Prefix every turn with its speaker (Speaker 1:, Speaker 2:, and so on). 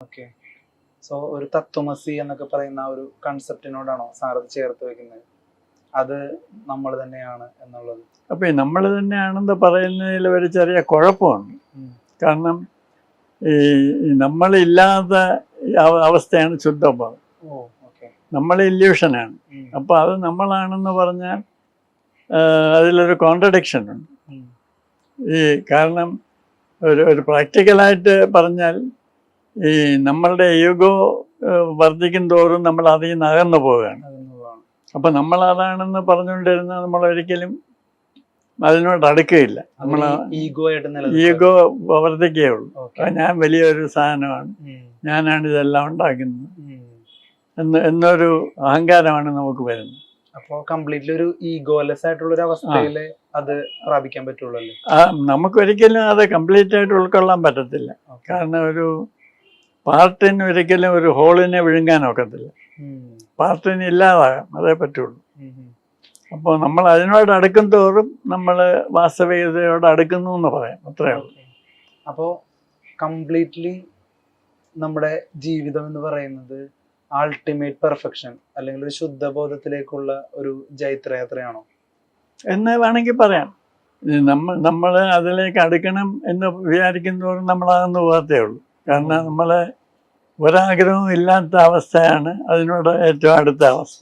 Speaker 1: Okay so ഒരു തത്വമസി എന്നൊക്കെ പറയുന്ന ഒരു കൺസെപ്റ്റിനോടാണോ സാർ അത് ചേർത്ത് വെക്കുന്നത്? അത് നമ്മൾ തന്നെയാണ് എന്നുള്ളത്.
Speaker 2: അപ്പൊ നമ്മൾ തന്നെയാണെന്ന് പറയുന്നതിൽ ഒരു ചെറിയ കുഴപ്പമുണ്ട്. കാരണം ഈ നമ്മളില്ലാത്ത അവസ്ഥയാണ് ശുദ്ധബോധം നമ്മൾ ഇല്യൂഷനാണ്. അപ്പൊ അത് നമ്മളാണെന്ന് പറഞ്ഞാൽ അതിലൊരു കോൺട്രഡിക്ഷൻ ഉണ്ട്. ഈ കാരണം ഒരു ഒരു പ്രാക്ടിക്കലായിട്ട് പറഞ്ഞാൽ ഈ നമ്മളുടെ ഈഗോ വർദ്ധിക്കും തോറും നമ്മൾ അതിൽ നിന്ന് അകന്നു പോവുകയാണ്. അപ്പം നമ്മൾ അതാണെന്ന് പറഞ്ഞുകൊണ്ടിരുന്ന നമ്മൾ ഒരിക്കലും അതിനോട് അടുക്കുകയില്ല. നമ്മൾ
Speaker 1: ഈഗോ വർദ്ധിക്കേ
Speaker 2: ഉള്ളൂ. ഞാൻ വലിയൊരു സാധനമാണ്. ഞാനാണ് ഇതെല്ലാം ഉണ്ടാക്കുന്നത്. എന്ന് എന്നൊരു അഹങ്കാരമാണ് നമുക്ക് വരുന്നത്.
Speaker 1: അപ്പോ കംപ്ലീറ്റ്ലി ഒരു ഈഗോലെസ് ആയിട്ടുള്ള ഒരു അവസ്ഥയിൽ അത് പ്രാപിക്കാൻ പറ്റുള്ളൂ അല്ലേ?
Speaker 2: ആ നമുക്കൊരിക്കലും അത് കംപ്ലീറ്റ് ആയിട്ട് ഉൾക്കൊള്ളാൻ പറ്റത്തില്ല. കാരണം ഒരു പാർട്ടിന് ഒരിക്കലും ഒരു ഹോളിനെ വിഴുങ്ങാൻ ഒക്കത്തില്ല. പാർട്ടിന് ഇല്ലാതാകാം അതേ പറ്റുള്ളൂ. അപ്പോൾ നമ്മൾ അതിനോട് അടുക്കും തോറും നമ്മൾ വാസ്തവികതയോട് അടുക്കുന്നു എന്ന് പറയാം അത്രേ ഉള്ളൂ.
Speaker 1: അപ്പോൾ കംപ്ലീറ്റ്ലി നമ്മുടെ ജീവിതം എന്ന് പറയുന്നത് അൾട്ടിമേറ്റ് പെർഫെക്ഷൻ അല്ലെങ്കിൽ ഒരു ശുദ്ധബോധത്തിലേക്കുള്ള ഒരു ജൈത്രയാത്രയാണോ?
Speaker 2: എന്ന് വേണമെങ്കിൽ പറയാം. നമ്മൾ നമ്മൾ അതിലേക്ക് അടുക്കണം എന്ന് വിചാരിക്കുന്നതോറും നമ്മളാകുന്ന പോകത്തേ ഉള്ളൂ. കാരണം നമ്മളെ ഒരാഗ്രഹവും ഇല്ലാത്ത അവസ്ഥയാണ് അതിനോട് ഏറ്റവും അടുത്ത അവസ്ഥ.